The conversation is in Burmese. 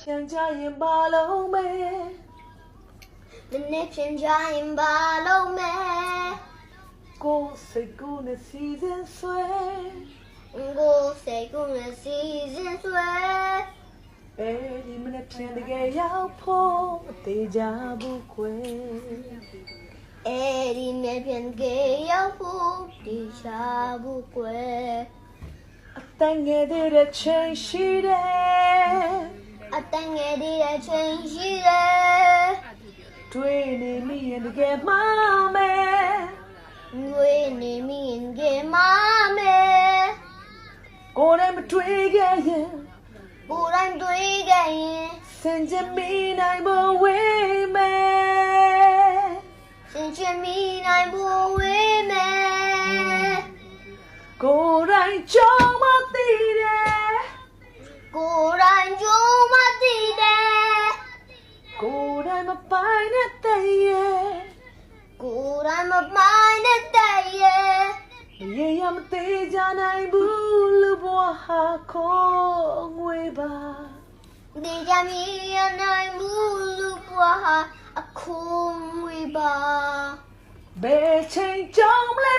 ဖြန်ကြရင်ပါလုံးမဲမနေ့ဖြန်ကြရင်ပါလုံးမဲကိုယ်စိတ်ကူးနဲ့စီစဉ်ဆွဲကိုစိတ်ကူးနဲ့စီစဉ်ဆွဲအဲဒီမနေ့ဖြန်တကယ်ရောက်ဖို့မသေးကြဘူးခွဲအဲ့ဒီမြပြန်ကေရောက်ဖို့ဒီချာဘူးကွယ်အတ န်ငယ်တဲ့ချိန်ရှိတယ်အတန်ငယ်သေးတဲ့ချိန်ရှိတယ်တွေ့နေမိရင်တကယ်မှားမယ်ငွေနေမင်းကေမမဲကိုယ်နဲ့မတွေ့ခဲ့ရင်ဘူရန်တွေ့ခဲ့ရင်စင်ကြင်မိနိုင်ဖို့ဝေးမယ်စင်ချင်မိနိုင်ဘူးဝေးမဲကိုယ်တိုင်ကြောင်းမသိတယ်ကိုယ် မပိုင်တဲ့တည်းရဲ့ကိုယ်တိုင်မမိုင်းတဲ့တဲ့ရဲ့မရေရမသေးကြနိုင်ဘူးလူဘဝဟာခေါ်ငွေပါဒီကြမီရနိုင်ဘူးလူပွားဟာအခုမွေပါဘယ်ချိန်ကြောင်းမလဲ